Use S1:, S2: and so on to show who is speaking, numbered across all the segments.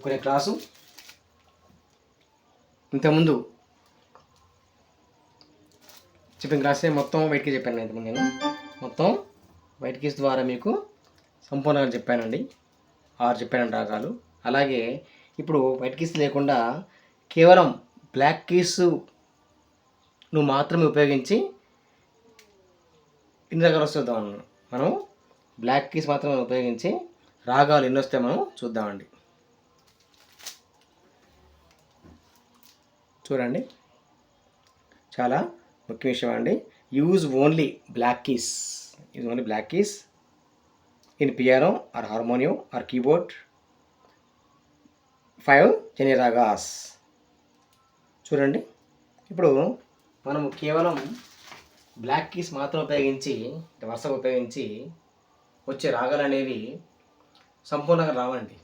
S1: చెప్పుకునే క్లాసు. ఇంతకుముందు చెప్పిన క్లాసే మొత్తం బయటికి చెప్పాను ఇంతకుముందు నేను. మొత్తం వైట్ కీస్ ద్వారా మీకు సంపూర్ణంగా చెప్పానండి. ఆరు చెప్పానండి రాగాలు అలాగే ఇప్పుడు వైట్ కీస్ లేకుండా కేవలం బ్లాక్ కీస్ నువ్వు మాత్రమే ఉపయోగించి ఇన్ని రకాలు వస్తుందాం మనం బ్లాక్ కీస్ మాత్రమే ఉపయోగించి రాగాలు ఎన్ని వస్తాయి మనం చూద్దామండి. చూడండి. చాలా ముఖ్య విషయం అండి. Use only black keys use only black keys in piano or harmonium or keyboard five జని ragas చూడండి. ఇప్పుడు మనము కేవలం బ్లాక్ కీస్ మాత్రం ఉపయోగించి వరుసగా ఉపయోగించి వచ్చే రాగాలు అనేవి సంపూర్ణంగా రావండి.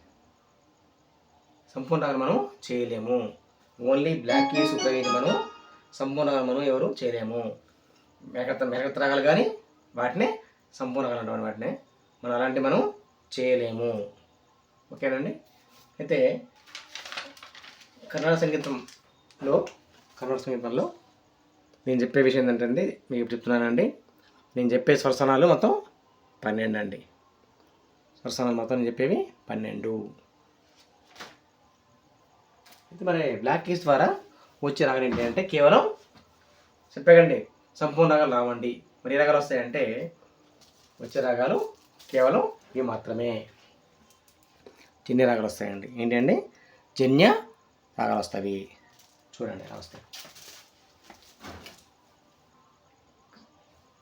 S1: సంపూర్ణంగా మనం చేయలేము. ఓన్లీ బ్లాక్ కీస్ ఉపయోగించి మనం సంపూర్ణంగా మనం ఎవరు చేయలేము. మెగత మెగత కానీ వాటిని సంపూర్ణంగా అంటాం వాటిని. మనం అలాంటి మనం చేయలేము. ఓకేనండి? అయితే కన్నడ సంగీతంలో కన్నడ సంగీతంలో నేను చెప్పే విషయం ఏంటంటే మీకు చెప్తున్నానండి. నేను చెప్పే స్వరసనాలు మొత్తం పన్నెండు అండి స్వరసనాలు మొత్తం నేను చెప్పేవి పన్నెండు. అయితే మరి బ్లాక్ కీస్ ద్వారా వచ్చే రాగాలు ఏంటి అంటే కేవలం చెప్పకండి సంపూర్ణ రాగాలు రావండి. మరి ఏ రకాలు వస్తాయంటే వచ్చే రాగాలు కేవలం ఇవి మాత్రమే. జన్య రాగాలు వస్తాయండి. ఏంటండి జన్య రాగాలు వస్తాయి. చూడండి ఎలా వస్తాయి.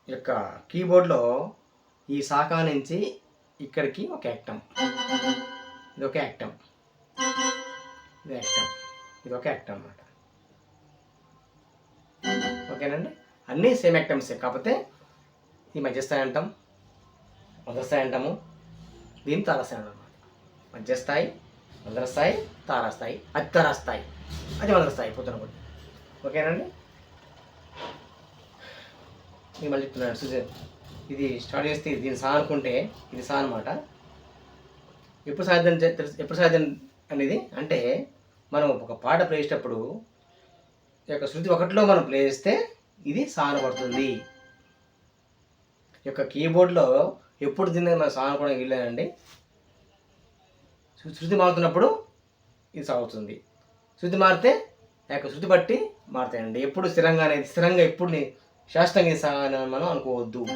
S1: ఈ యొక్క కీబోర్డ్లో ఈ శాఖ నుంచి ఇక్కడికి ఒక యాక్టం ఇది ఒక యాక్టం ఇది యాక్టం ఇది ఒక యాక్ట్ అనమాట ఓకేనండి? అన్నీ సేమ్ యాక్టమ్సే కాకపోతే ఈ మధ్యస్థాయి అంటాం మొదస్థాయి అంటాము దీన్ని తారస్థాయి అనమాట మధ్యస్థాయి మొదలస్థాయి తారాస్థాయి అత్తరాస్థాయి. అది మొదలస్థాయి పొద్దున కూడా ఓకేనండి? నేను మళ్ళీ చెప్తున్నాను సుజన్ ఇది స్టార్ట్ చేస్తే దీన్ని సా అనుకుంటే ఇది సా అనమాట ఎప్పుడు సాధ్యం ఎప్పుడు సాధ్యం అనేది అంటే మనం ఒక పాట ప్రేసేటప్పుడు ఈ యొక్క శృతి ఒకటిలో మనం ప్లే చేస్తే ఇది సానపడుతుంది. ఈ యొక్క కీబోర్డ్లో ఎప్పుడు దీన్ని మనం సానుకోవడం అనుకోవడం శృతి మారుతున్నప్పుడు ఇది సాగుతుంది. శృతి మారితే ఆ యొక్క శృతి బట్టి మారుతాయండి. ఎప్పుడు స్థిరంగా అనేది స్థిరంగా ఎప్పుడు ని- శాస్త్రంగా ఇది మనం అనుకోవద్దు.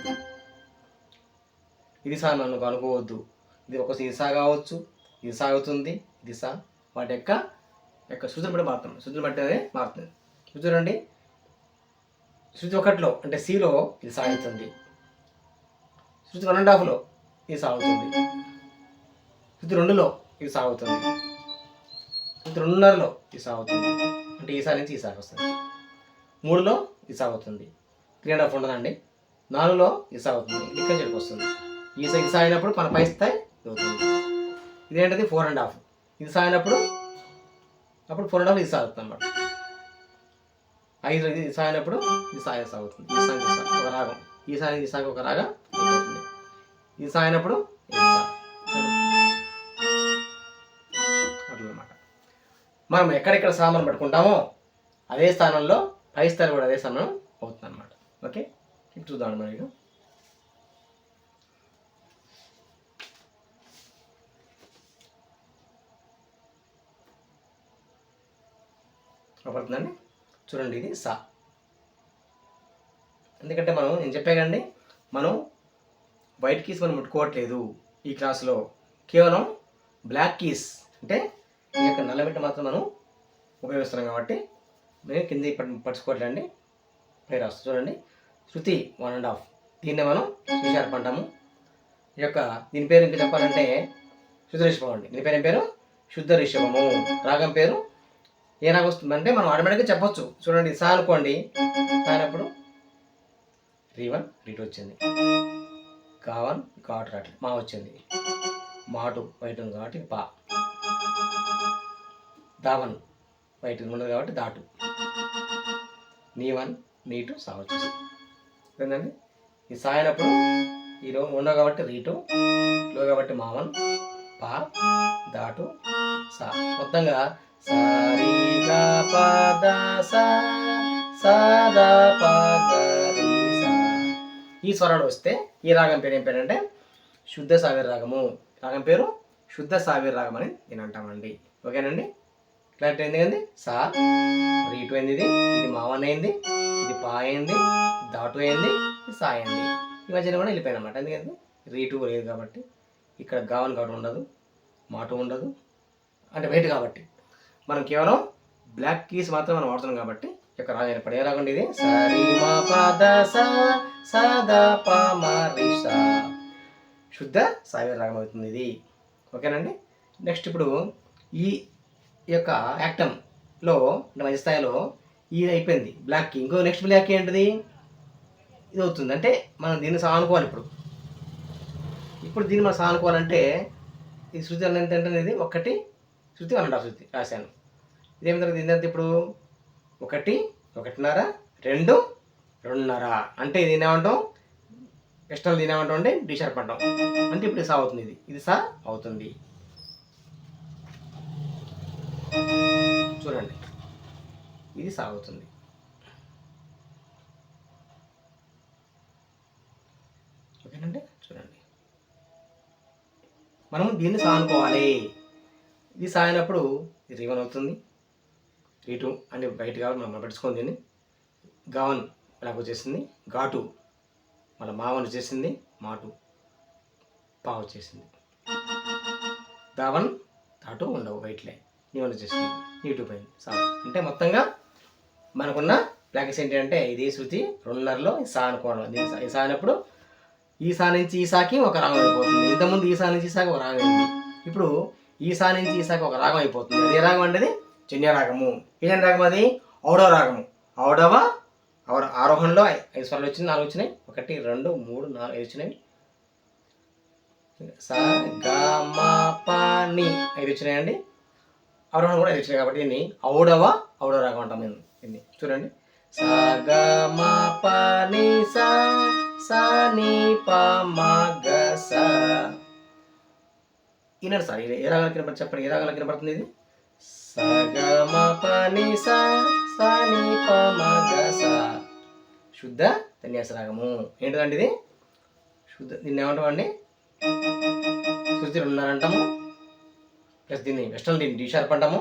S1: ఇది సా అనుకోవద్దు. ఇది ఒక ఇది సా కావచ్చు ఇది సాగుతుంది ఇది సా వాటి యొక్క యొక్క శృతిని బట్టి మారుతుంది శృతిని బట్టి మారుతుంది. చూడండి. శృతి ఒకటిలో అంటే సిలో ఇది సాగుతుంది. శృతి వన్ అండ్ హాఫ్లో ఇది సాగుతుంది. శృతి రెండులో ఇది సాగుతుంది. శృతి రెండున్నరలో ఇది సాగుతుంది. అంటే ఈసారి నుంచి ఈసారి వస్తుంది. మూడులో ఇది సాగుతుంది. త్రీ అండ్ హాఫ్ ఉండదండి. నాలుగులో ఇది సాగుతుంది. ఇక్కడ చెడుకు వస్తుంది. ఈ సై- ఇది సాగినప్పుడు మన పై స్థాయి ఇది అవుతుంది. ఇదేంటది? ఫోర్ అండ్ హాఫ్ ఇది సాగినప్పుడు అప్పుడు ఫోర్ అండ్ హాఫ్ సాగుతుంది అనమాట ఐదు ఇది సాగినప్పుడు ఈ సాగ సాగుతుంది. ఈ సాగి ఒక రాగం. ఈ సాగి ఈ ఒక రాగం అవుతుంది ఇది సాగినప్పుడు అట్లనమాట. మనం ఎక్కడెక్కడ సామాన్ పట్టుకుంటామో అదే స్థానంలో పై స్థాయి కూడా అదే స్థానం అవుతుంది అనమాట ఓకే? చూద్దాం మరి కనపడుతుందండి? చూడండి ఇది సా. ఎందుకంటే మనం నేను చెప్పాకండి మనం వైట్ కీస్ మనం ముట్టుకోవట్లేదు ఈ క్లాస్లో కేవలం బ్లాక్ కీస్ అంటే ఈ యొక్క నల్లబెట్ట మాత్రం మనం ఉపయోగిస్తున్నాం కాబట్టి మేము కింద పట్టుకోవట్లేండి. పై రాస్తూ చూడండి. శృతి వన్ అండ్ హాఫ్ దీన్నే మనం శ్రీశార్ప్ అంటాము ఈ యొక్క దీని పేరు ఇంకా చెప్పాలంటే శుద్ధ రిషభం అండి. దీని పేరు ఏం పేరు? శుద్ధ రిషభము. రాగం పేరు ఏ రాగం వస్తుంది అంటే మనం ఆటోమేటిక్గా చెప్పొచ్చు. చూడండి సా అనుకోండి సా అయినప్పుడు రీ వన్ రీట్ వచ్చింది. కా వన్ ఘాటు రావట్లేదు మా వచ్చింది. మాటు వైట్ ఉంది కాబట్టి పా. దావన్ వైట్ ఉండదు కాబట్టి దాటు నీ వన్ నీటు సా వచ్చేసి ఏంటండి? ఈ సా అయినప్పుడు ఈ రో ఉండవు కాబట్టి రీటు లో కాబట్టి మావన్ పా దాటు సా. మొత్తంగా సారీ గా పద సా ఈ స్వరాలు వస్తే ఈ రాగం పేరు ఏం పేరు అంటే శుద్ధ సావిర రాగము. రాగం పేరు శుద్ధ సావిర రాగం అని నేను అంటామండి. ఓకేనండి? క్లారిటీ అయింది కదండి? సా రీటు అయింది ఇది. ఇది మావన్ అయింది ఇది పా అయింది దాటు అయింది ఇది సా అయింది. ఈ మధ్యన కూడా వెళ్ళిపోయాను అనమాట ఎందుకంటే రీటు లేదు కాబట్టి. ఇక్కడ గావన్ కాబట్టి ఉండదు మాటు ఉండదు. అంటే వెయిట్ కాబట్టి. మనం కేవలం బ్లాక్ కీస్ మాత్రం మనం వాడుతున్నాం కాబట్టి ఇక్కడ రాగం ఏర్పడి ఏ రాగండి ఇది? సరి మా పద సా సదా ప శుద్ధ సాగర్ రాగం అవుతుంది ఇది. ఓకేనండి? నెక్స్ట్ ఇప్పుడు ఈ యొక్క యాక్టంలో అంటే మధ్య స్థాయిలో ఇది అయిపోయింది బ్లాక్ ఇంకో నెక్స్ట్ బ్లాక్ ఏంటిది? ఇది అవుతుంది. అంటే మనం దీన్ని సానుకోవాలి ఇప్పుడు. ఇప్పుడు దీన్ని మనం సానుకోవాలంటే ఈ శృతి అన్న ఎంత అంటే ఇది? ఒకటి శృతి అన్నడా అండ్ శృతి రాశాను. ఇదేమి జరుగుతుంది ఏంటంటే ఇప్పుడు? ఒకటి ఒకటిన్నర రెండు రెండున్నర. అంటే ఇది ఏమంటాం ఎక్స్టర్నల్ దీని ఏమంటాం అంటే డిషార్ప్ అంటాం. అంటే ఇప్పుడు సా అవుతుంది ఇది. ఇది సా అవుతుంది. చూడండి. ఇది సాగుతుంది ఓకేనండి? చూడండి. మనం దీన్ని సానుకోవాలి. ఇది సాగినప్పుడు ఇది రివన్ అవుతుంది. రీటు అని బయట కావాలి మనం పెట్టుకొని దీన్ని గావన్ నాకు వచ్చేసింది ఘాటు. మన మావన్ వచ్చేసింది మాటు. పా వచ్చేసింది దావన్ తాటు ఉండవు వైట్లే నీవన్ వచ్చేసింది నీటు పైన సా అంటే మొత్తంగా మనకున్న ప్లాకెట్స్ ఏంటి అంటే ఇది శృతి రెండున్నరలో ఈ సా అనుకోవడం దీని సా- ఈ సా అయినప్పుడు ఈ సా నుంచి ఈ సాకి ఒక రాగం అయిపోతుంది. ఇంతకుముందు ఈ సా నుంచి ఈ సాకి ఒక రాగం అయింది. ఇప్పుడు ఈ సా నుంచి ఈ సాకి ఒక రాగం అయిపోతుంది. అదే ఏ రాగం అంటే జన్య రాగము ఏం రాగం అది ఔడవ రాగము ఔడవ ఆరోహణలో ఐదు స్వరాలు వచ్చినాయి నాలుగు వచ్చినాయి. ఒకటి రెండు మూడు నాలుగు ఐదు వచ్చినాయి. సా గ ని ఐదు వచ్చినాయండి. ఆరోహణ కూడా ఐదు వచ్చినాయి కాబట్టి దీన్ని ఔడవ ఔడవ రాగం అంటాం మేము దీన్ని. చూడండి. సా గ మ ప ని స స ని ప మ గ ఈనాడు సార్ ఏ రాగాలకు కనపడి చెప్పండి ఏ రాగాలకు కనపడుతుంది ఇది? స ని శుద్ధ సన్యాస రాగము ఏంటిదండి ఇది శుద్ధ దీన్ని ఏమంటామండి? శృతి రెండున్నర అంటాము ప్లస్ దీన్ని వెస్టర్న్ దీన్ని డీ షార్ప్ అంటాము.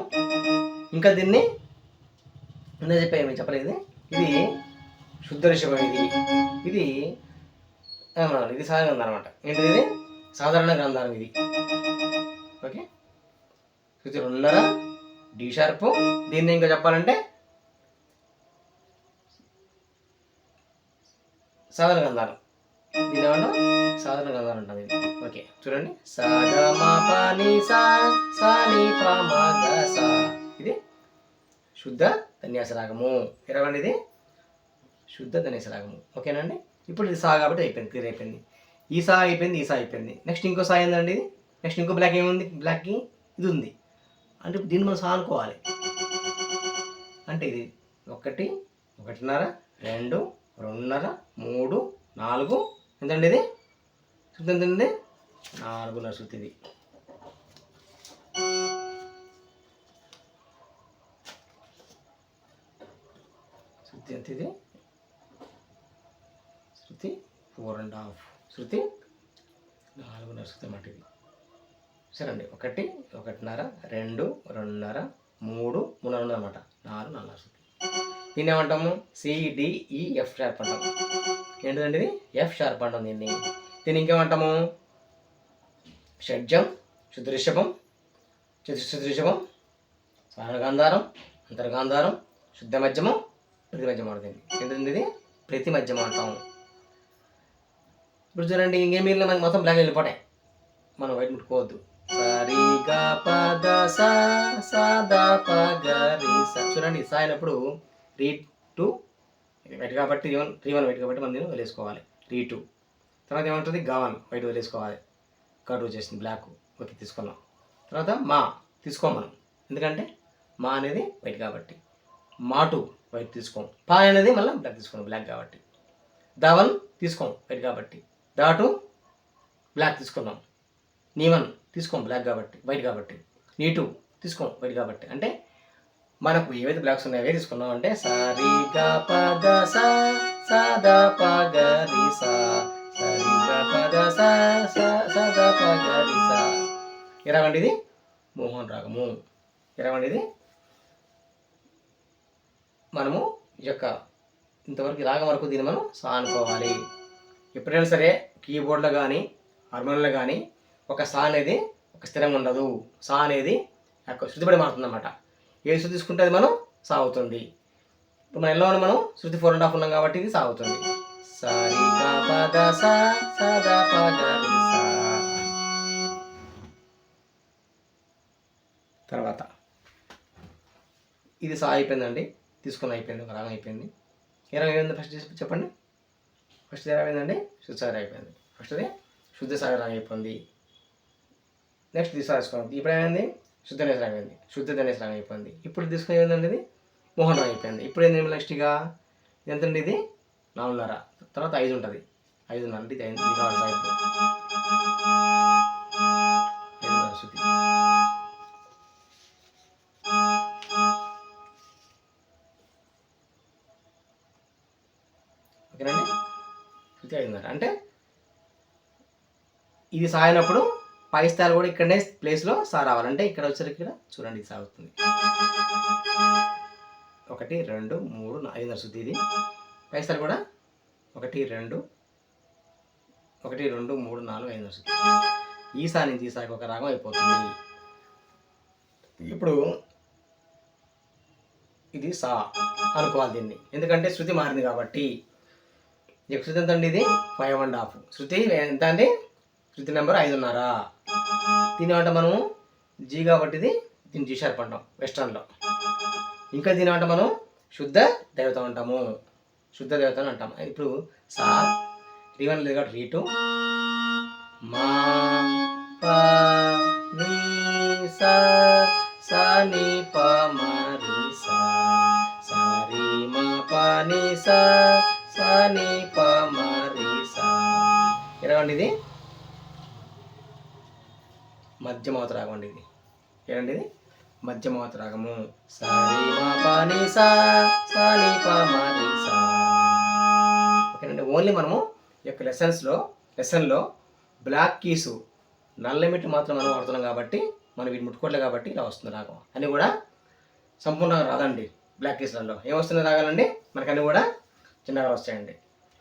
S1: ఇంకా దీన్ని ముందే చెప్పా ఏమి చెప్పలేదు ఇది? శుద్ధ రిషభం ఇది ఇది ఏమన్నా ఇది సాధారణ గ్రంథం అనమాట ఏంటిది ఇది? సాధారణ గ్రంథారం ఇది. ఓకే? శృతి రెండున్నర డి షార్ప్. దీన్ని ఇంకా చెప్పాలంటే సాధారణ గంధారం. దీని ఏమన్నా సాధారణ గంధారం ఉంటుంది ఓకే చూడండి. సా సా ఇది శుద్ధ ధన్యాస రాగము ఎరగండి ఇది? శుద్ధ ధన్యాస రాగము ఓకేనండి? ఇప్పుడు ఇది సా కాబట్టి అయిపోయింది క్లియర్ అయిపోయింది. ఈ సా అయిపోయింది ఈ సా అయిపోయింది. నెక్స్ట్ ఇంకో సా ఏందండి ఇది? నెక్స్ట్ ఇంకో బ్లాక్ ఏముంది? బ్లాక్కి ఇది ఉంది. అంటే దీన్ని మనం సానుకోవాలి అంటే ఇది ఒకటి ఒకటిన్నర రెండు రెండున్నర మూడు నాలుగు ఎంతండి ఇది? శృతి ఎంతండి నాలుగున్నర శృతి ఇది. శృతి ఎంత ఇది? శృతి ఫోర్ అండ్ హాఫ్. శృతి నాలుగున్నర శృతి అన్నమాట ఇది. సరే అండి ఒకటి ఒకటిన్నర రెండు రెండున్నర మూడు మూడున్నర అనమాట నాలుగు నాలుగు శృతి దీన్ని ఏమంటాము? సిడిఈఎఫ్ షార్ప్ అంటాము ఏంటిదండి ఇది? ఎఫ్ షార్ప్ అంటాం దీన్ని. దీన్ని ఇంకేమంటాము? షడ్జం శుద్ధ రిషభం స్వర్ణగాంధారం అంతర్గాంధారం శుద్ధ మధ్యమం ప్రతి మధ్యమం అవుతుంది ఏంటంటే ఇది? ప్రతి మధ్యమం అంటాము ఇప్పుడు చూడండి ఇంకేం మిగిలిన మనకి మొత్తం బ్లాక్ వెళ్ళిపోతాయి. మనం వైట్ ముట్టుకోవద్దు. సరిగా పద సా ప చూడండి సా. అయినప్పుడు రీ టూ వైట్ కాబట్టి త్రీ వన్ రీ వన్ వైట్ కాబట్టి మనం దీన్ని వదిలేసుకోవాలి. రీ టూ. తర్వాత ఏమంటుంది? గవన్ వైట్ వదిలేసుకోవాలి. కట్ వచ్చేసింది బ్లాక్ ఓకే తీసుకున్నాం. తర్వాత మా తీసుకోం మనం. ఎందుకంటే మా అనేది వైట్ కాబట్టి. మాటు వైట్ తీసుకోం. పా అనేది మళ్ళీ బ్లాక్ తీసుకోం బ్లాక్ కాబట్టి. దావన్ తీసుకోం వైట్ కాబట్టి. డాటు బ్లాక్ తీసుకున్నాం. నీవన్ తీసుకోం బ్లాక్ కాబట్టి వైట్ కాబట్టి. నీటు తీసుకోం వైట్ కాబట్టి. అంటే మనకు ఏవైతే బ్లాక్స్ ఉన్నాయో అవే తీసుకున్నాం అంటే సరి గ పద సా సా ద రి సా. సరి గ పద సా సా ఇది మోహన్ రాగము ఎరగండి ఇది మనము ఈ యొక్క ఇంతవరకు రాగం వరకు దీన్ని మనం సా అనుకోవాలి. ఎప్పుడైనా సరే కీబోర్డ్లో కానీ హార్మోనియంలో కానీ ఒక సా అనేది ఒక స్థిరంగా ఉండదు. సా అనేది యొక్క శృతిపడి మారుతుంది అనమాట ఏ శృతి తీసుకుంటే అది మనం సా అవుతుంది. ఇప్పుడు మనం ఎలా మనం శృతి ఫోర్ అండ్ హాఫ్ ఉన్నాం కాబట్టి ఇది సా అవుతుంది. సా తర్వాత ఇది సా అయిపోయిందండి. తీసుకుని అయిపోయింది ఒక రాగం అయిపోయింది. ఏ రాగం అయిపోయింది ఫస్ట్ చెప్పండి? ఫస్ట్ ఏ అయిపోయిందండి? శుద్ధ సాగర్ అయిపోయింది. ఫస్ట్ది శుద్ధ సాగర్ రాగం అయిపోయింది. నెక్స్ట్ దిశ రాసుకోండి ఇప్పుడు ఏమైంది? శుద్ధ నేత్రం అయింది శుద్ధ ధనేశ అయిపోయింది. ఇప్పుడు తీసుకుని ఏంటంటే ఇది? మోహన్ అయిపోయింది. ఇప్పుడు ఏంది నెక్స్ట్ ఇక ఎంతండి ఇది? నాలుగున్నర తర్వాత ఐదు ఉంటుంది. ఐదున్నర అంటే ఇది ఐదు. కావాలి సాహిత్యం ఐదున్నర శృతి ఓకేనండి ఐదున్నర. అంటే ఇది సాగినప్పుడు పై స్థాయిలు కూడా ఇక్కడనే ప్లేస్లో సా రావాలంటే ఇక్కడ వచ్చేసరికి ఇక్కడ చూడండి ఇది సాగుతుంది. ఒకటి రెండు మూడు ఐదు ఐదున్నర ఇది. పై స్థాయిలు కూడా ఒకటి రెండు ఒకటి రెండు మూడు నాలుగు ఐదు శుద్ధి ఈ సా నుంచి ఈ సాకి ఒక రాగం అయిపోతుంది. ఇప్పుడు ఇది సా అనుకోవాలి దీన్ని. ఎందుకంటే శృతి మారింది కాబట్టి. ఈ శృతి ఎంత అండి ఇది? Five and half. శృతి ఎంత అండి? శృతి నెంబర్ ఐదున్నర. దీని ఏమంటాం మనము జీ కాబట్టి దీన్ని జీ షార్ప్ అంటాం వెస్టర్న్లో. ఇంకా దీని మనం శుద్ధ దేవత అంటాము. శుద్ధ దేవత అని అంటాం. ఇప్పుడు సా రీవన్ లేదు కాబట్టి రీటు? మా ప నీ సా సా ప సా. సా రి మ ప ని సా సా ప సా. ఎలాగండి ఇది మధ్యమావత రాగం అండి ఇది. ఏంటండి ఇది? మధ్యమావత రాగము. సా మా ఓకేనండి ఓన్లీ మనము ఈ యొక్క లెసన్స్లో లెసన్లో బ్లాక్ కీసు నల్ల లిమిట్ మాత్రం మనం వాడుతున్నాం కాబట్టి మనం వీటి ముట్టుకోవట్లేదు కాబట్టి ఇలా వస్తుంది రాగం. అని కూడా సంపూర్ణంగా రాదండి బ్లాక్ కీస్లలో ఏమొస్తుంది రాగాలండి? మనకి అన్నీ కూడా చిన్న రాగాలు వస్తాయండి.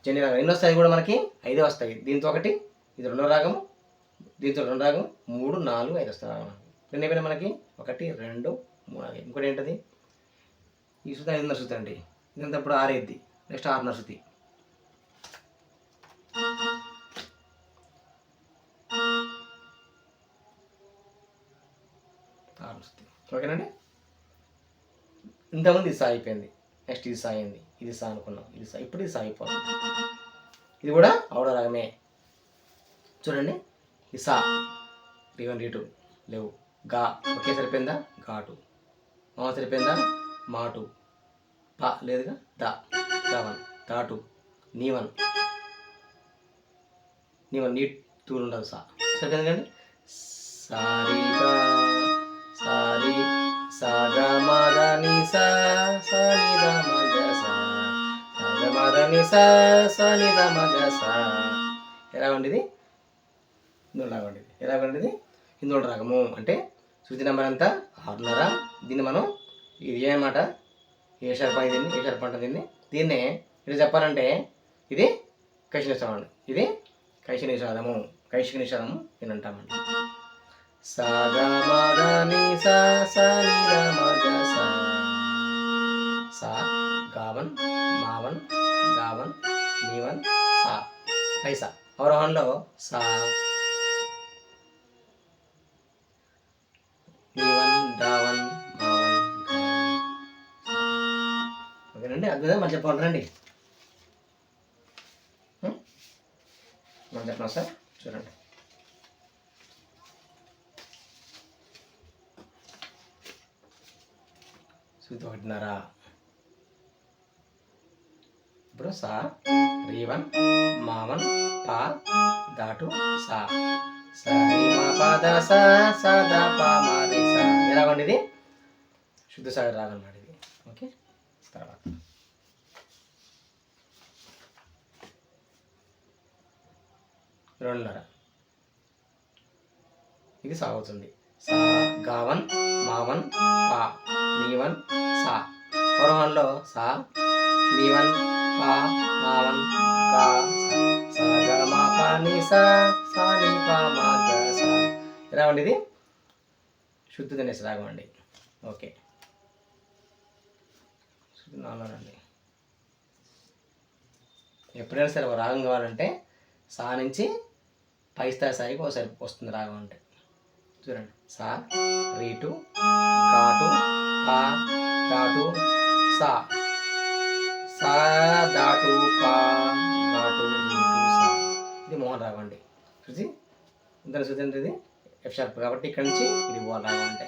S1: చిన్న రాగాలు ఎన్ని వస్తాయి కూడా మనకి? ఐదే వస్తాయి. దీంతో ఒకటి ఇది రెండో రాగము దీంతో రెండు రాగం మూడు నాలుగు ఐదు వస్తాయి రాగం ఎన్ని అయిపోయినా మనకి. ఒకటి రెండు మూడు. ఇంకోటి ఏంటది? ఈ శృతి ఐదు నరుస్తుంది అండి. ఇదంతా ఆరు ఆరేద్ది నెక్స్ట్ ఆరు నరుస్తుంది ఆరున్నర శృతి ఓకేనండి? ఇంతకుముందు ఇది సాగిపోయింది. నెక్స్ట్ ఇది సాగింది. ఇది సా అనుకున్నాం. ఇది సా ఇప్పుడు ఇది సాగిపోతుంది. ఇది కూడా ఆవిడ రాగమే. చూడండి. ఇసా సా రీ వన్ రీ టూ లేవు. గా ఒకే సరిపోయిందా? ఘాటు. మా సరిపోయిందా? మాటు. పా లేదుగా? దా. దా వన్ దాటు నీ వన్ నీ వన్ నీ టూ ఉండదు సా. సరిపోయింది కండి సారీగా సారీ సాగా మద ని సా. సా ద మ సా. గమదని సా సా. ని ద మ సా. ఎలా ఉండేది హిందువుల రాగం ఉండేది ఎలా ఉండేది హిందువుల రాగము. అంటే శృతి నెంబర్ అంతా ఆరున్నర దీన్ని మనం ఇది ఏమాట ఏ షర్ప దీన్ని ఏ షర్ప అంట దీన్ని దీన్నే ఇది చెప్పాలంటే ఇది కైశ నిషాదం ఇది కైశ నిషాదము. కైశిక నిషాదము అని అంటామండి. సా ని సా సా ని సా. సా గావన్ మావన్ గావన్ నీవన్ సా. పైసా. అవరోహణలో సా రండి అద్భుతం మళ్ళీ చెప్పండి రండి. మనం చెప్పనా సార్? చూడండి. శృతి ఒకటిన్నర ఇప్పుడు సా రీవన్ మావన్ పా దాటు సా. సరి సా సా ఇది శుద్ధ సాగర్ రాగం ఇది ఓకే? తర్వాత. రెండున్నర. ఇది సాగుతుంది సా గావన్ మావన్ పా నీవన్ సా. పూర్వంలో సా నీవన్ పా మావన్గా సా. గ మా పా ని సా. సా నీ పా మా గ సా. ఎలా ఉంది ఇది శుద్ధ తినేసి రాగం అండి ఓకే. శుద్ధ నాలుగు ఎప్పుడైనా సరే ఒక రాగం కావాలంటే సా నుంచి పై స్థాయి స్థాయికి ఒకసారి వస్తుంది రాగం అంటే. చూడండి. సా రీటు కాటు పా దాటు సా. సా దాటు పా దాటు రీటు సా. ఇది మోహన్ రాగం అండి. చూసి? ఇంత శృతి ఇది ఎఫ్ షార్ప్ కాబట్టి ఇక్కడ నుంచి ఇది పోవాలి రాగం అంటే.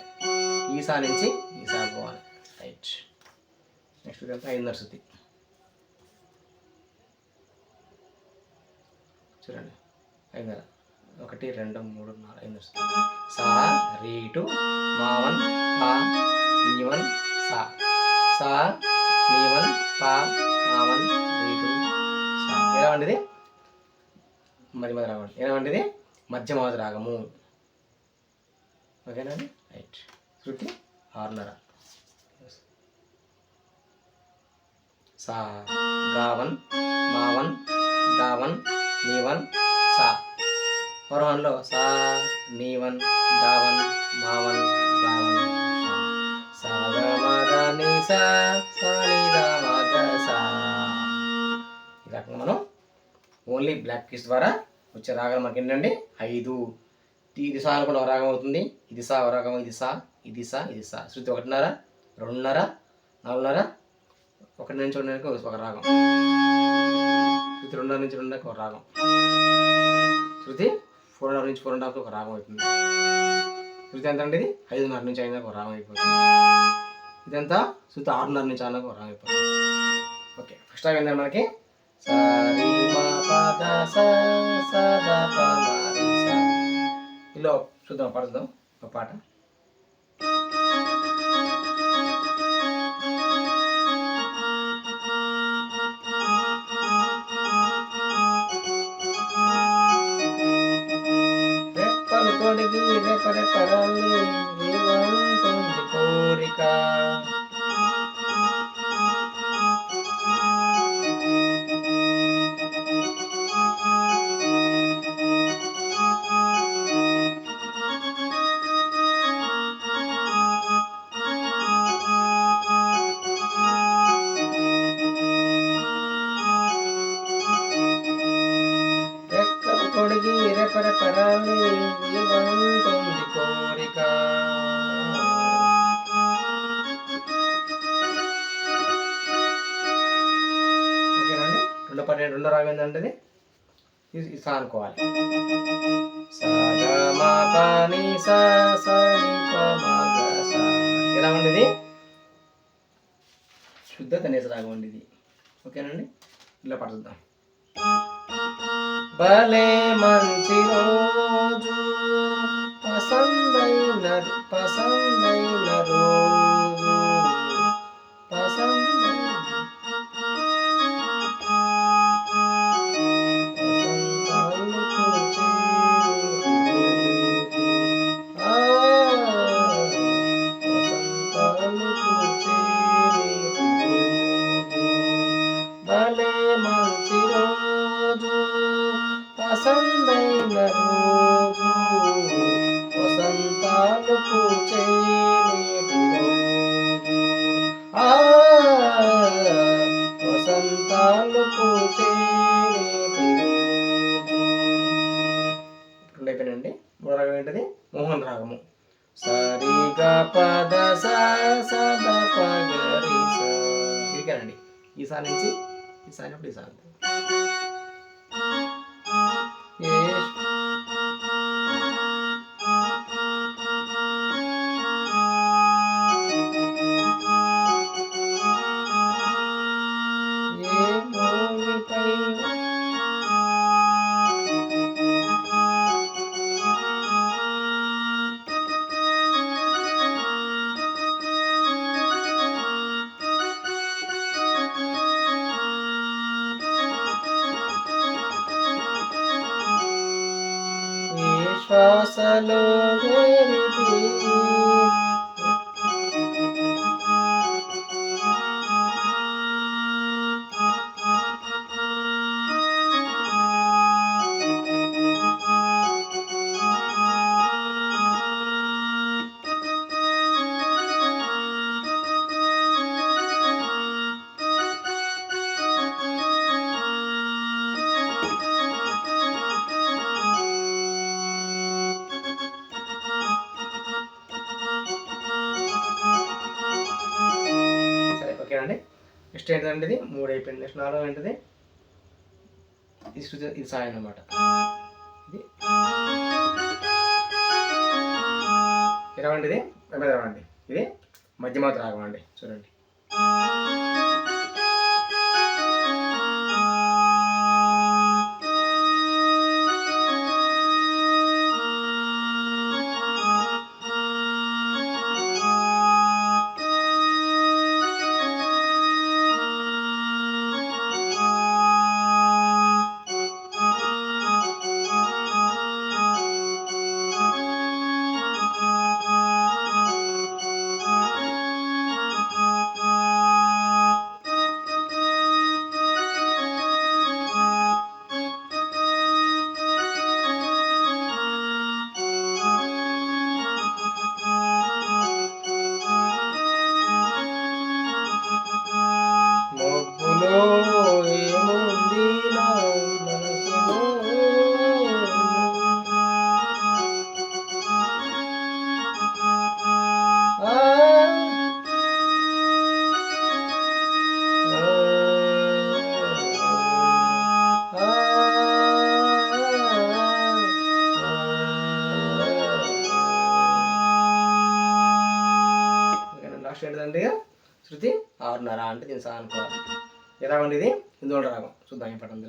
S1: ఈ సా నుంచి ఈ సా పోవాలి. రైట్ నెక్స్ట్ ఇదంతా ఐదున్నర శృతి చూడండి. ఐదున్నర ఒకటి రెండు మూడు నాలుగు ఐదు సా రీటు మావన్ పా నీవన్ సా. సా నీవన్ పా మావన్ రీటు సా. ఎలా వండిది? మధ్య మధ్య రాగం ఎలా వాడండి మధ్య రాగము. ఓకేనా అండి? రైట్. శృతి ఆరున్నర. సా గావన్ మావన్ దావన్ నీవన్ సా. పూర్వంలో సా నీవన్ దావన్ మావన్ గావన్ సా. గ మ ని సా సా ని ద మ గ సా. ఈ రకంగా మనం ఓన్లీ బ్లాక్ కీస్ ద్వారా వచ్చే రాగాలు మనకి ఏంటండి ఐదు ఇది సా అనుకుంటే ఒక రాగం అవుతుంది. ఇది సా ఒక రాగం ఇది సా ఇది సా ఇది సా. శృతి ఒకటిన్నర రెండున్నర నాలుగున్నర ఒకటి నుంచి ఉండడానికి ఒక రాగం. శృతి రెండున్నర నుంచి ఉండడానికి ఒక రాగం. శృతి? ఫోర్ అండ్ హాఫ్ నుంచి ఫోర్ అండ్ హాఫ్ ఒక రాగం అవుతుంది శృతి ఎంత అంటే ఇది? ఐదున్నర నుంచి ఐదున్నర ఒక రాగం అయిపోతుంది. ఇదంతా శృతి ఆరున్నర నుంచి ఆరున్నర ఒక రాగం అయిపోతుంది. ఓకే ఫస్ట్ ఆఫ్ ఏంటంటే మనకి? ఇలా చూద్దాం పడుతుందాం ఒక పాట? வீர பட பராமரி ஜீவன் கோரிக்கா. రెండో పాట రాగం ఏంటంటే ఇది? సా అనుకోవాలి ఎలా ఉండేది? శుద్ధ కనీస రాగం అండి ఇది ఓకేనండి? ఇలా పాట భలే మంచి రోజు. పసందైన పసందైన రోజు. వసంతాలు పూచే వసంతాలు అయిపోయినండి మూడు రాగం ఏంటది? మోహన్ రాగము. సరిగా పద స సద ఈ సారి నుంచి ఈ సారి అప్పుడు ఈ సారి ఏ శ్వాసలో నెక్స్ట్ ఇది మూడు అయిపోయింది నెక్స్ట్ నాలుగు ఏంటిది ఇది శృతి ఇది సాయం అనమాట ఇది. ఇరవండి ఇది ఎనిమిది ఇరవండి ఇది మధ్యమాత రాగం అండి. చూడండి. శృతి ఆరున్నర అంటే దీని సా అనుకోవాలి ఏ ఇది ఇందులో రాగం. చూద్దాం ఈ పటం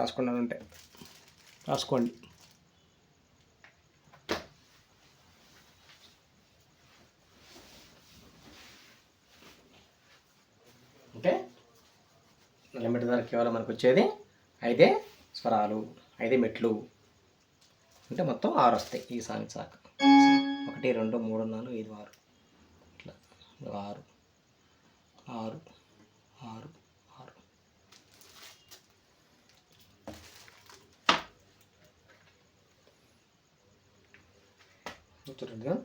S1: రాసుకున్నాను ఉంటే రాసుకోండి. ఓకే లిమిట్ ధర కేవలం మనకు వచ్చేది ఐదే స్వరాలు ఐదే మెట్లు. అంటే మొత్తం ఆరు వస్తాయి ఈ సాంగ్ సాక్. ఒకటి రెండు మూడు నాలుగు ఐదు ఆరు. ఇట్లా. ఆరు. ఆరు. ఆరు. చూస్తున్నట్టుగా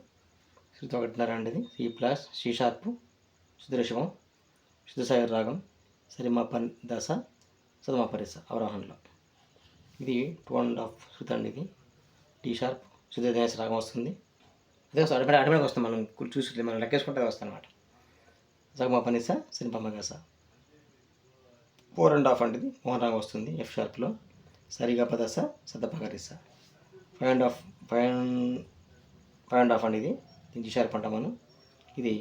S1: శృతి ఒకటిన్నర అండి ఇది సి ప్లస్ సి షార్పు శుద్రశివం శుద్ధసాగర్ రాగం సరిమా పన్ దశ సదమ పరిస అవరోహణలో. ఇది టూ అండ్ హాఫ్ శృతి అండి ఇది టీ షార్ప్ శుద్ధ రాగం వస్తుంది. అదే వస్తుంది అటుపడి అటుపడికి వస్తాం మనం కు- చూసి మనం లెక్కేసుకుంటే వస్తుంది అనమాట సగమా పనిస సినిపమ్మ దశ ఫోర్ అండ్ హాఫ్ అంటే ఇది మోహన్ రాగం వస్తుంది ఎఫ్ షార్ప్లో. సరిగా పదస సదపగరిస. Five and half five and five and half అండి ఇది దీనికి షార్ప్ అంటాం మనం. ఇది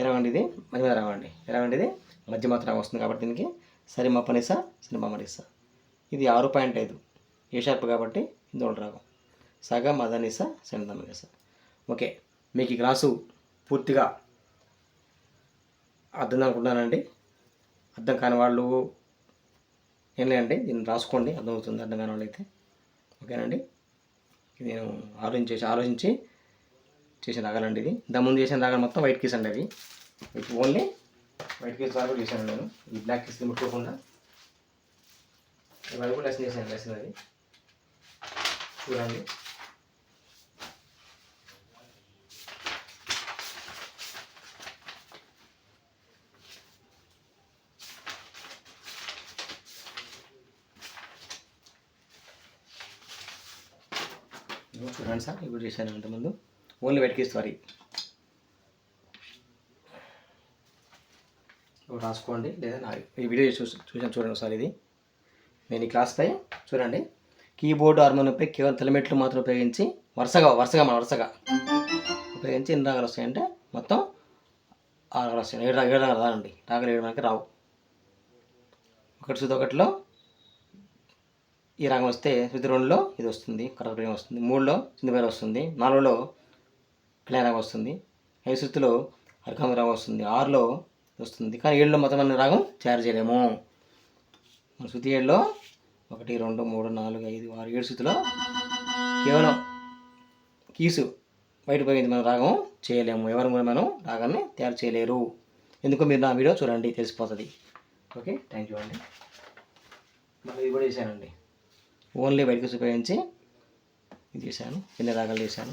S1: ఎరవండి ఇది మధ్య రావండి ఎరవండి. ఇది మధ్య మాత్రం రాగం వస్తుంది కాబట్టి దీనికి సరిమ పనిస సినిమా మరిస ఇది ఆరు పాయింట్ ఐదు. ఏ షార్ప్ కాబట్టి ఇందులో రాగం. సగం మదనిస సెందమనిస ఓకే మీకు ఈ క్లాసు పూర్తిగా అర్థం అనుకుంటున్నానండి అర్థం కాని వాళ్ళు ఏం లేదండి దీన్ని రాసుకోండి అర్థమవుతుంది అర్థం కాని వాళ్ళు అయితే ఓకేనండి? ఇది నేను ఆలోచించేసి ఆలోచించి చేసిన రాగాలండి ఇది. ఇంత ముందు చేసిన రాగాలు మొత్తం వైట్ కీస్ అండి అది ఓన్లీ వైట్ కీస్ ద్వారా కూడా చేశాను నేను. ఈ బ్లాక్ కీస్ ముట్టుకోకుండా. ఇవన్నీ కూడా లెసన్ చేశాను లెసన్ అది. చూడండి. చూడండి సార్ ఇప్పుడు చేశాను అంతకుముందు ఓన్లీ వెటికిస్ సారీ రాసుకోండి. లేదా నా ఈ వీడియో చూసి చూసాను చూడండి ఒకసారి ఇది. నేను ఈ క్లాస్పై చూడండి. కీబోర్డు హార్మోనియంపై కేవలం తెలమెట్లు మాత్రం ఉపయోగించి వరుసగా వరుసగా మన వరుసగా ఉపయోగించి ఎన్ని రాగాలు వస్తాయంటే మొత్తం ఆరు రాగాలు వస్తాయి. ఏడు రా- ఏడు రాగాలు రాదండి. రాగాలు ఏడు మనకి రావు. ఒకటి సుది ఒకటిలో ఈ రాగం వస్తే శృతి రెండులో ఇది వస్తుంది కరప్రియం వస్తుంది మూడులో సింధుపేర వస్తుంది నాలుగులో కళ్యాణ రాగం వస్తుంది ఐదు శృతిలో అర్కమ రాగం వస్తుంది ఆరులో ఇది వస్తుంది. కానీ ఏడులో మొత్తం మన రాగం తయారు చేయలేము. మన శృతి ఏడులో ఒకటి రెండు మూడు నాలుగు ఐదు ఆరు ఏడు శృతిలో కేవలం కీసు బయటపోయింది మనం రాగం చేయలేము. ఎవరు కూడా మనం రాగాన్ని తయారు చేయలేరు. ఎందుకో మీరు నా వీడియో చూడండి తెలిసిపోతుంది. ఓకే థ్యాంక్ యూ అండి. మళ్ళీ ఇది కూడా చేశానండి. ఓన్లీ బయటకు ఉపయోగించి ఇది చేశాను. కింద రాగాలు చేశాను.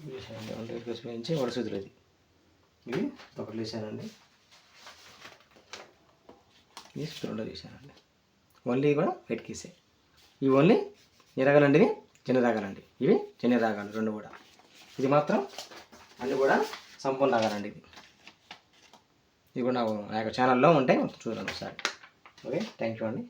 S1: ఇది చేశానండి. ఓన్లీ బయటకు ఉపయోగించి వడసూదులు ఇది. ఇవి ఒకటి వేసానండి ఇది స్టోన్లో చేశానండి. ఓన్లీ కూడా వైట్ వేసే ఇవి ఓన్లీ ఎరగాలండి ఇవి చిన్న రాగాలండి ఇవి చిన్న రాగాలు రెండు కూడా. ఇది మాత్రం అన్నీ కూడా సంపూర్ణ రాగాలండి ఇది ఇవి కూడా నా నా యొక్క ఛానల్లో ఉంటే చూడండి ఒకసారి. ఓకే థ్యాంక్ యూ అండి.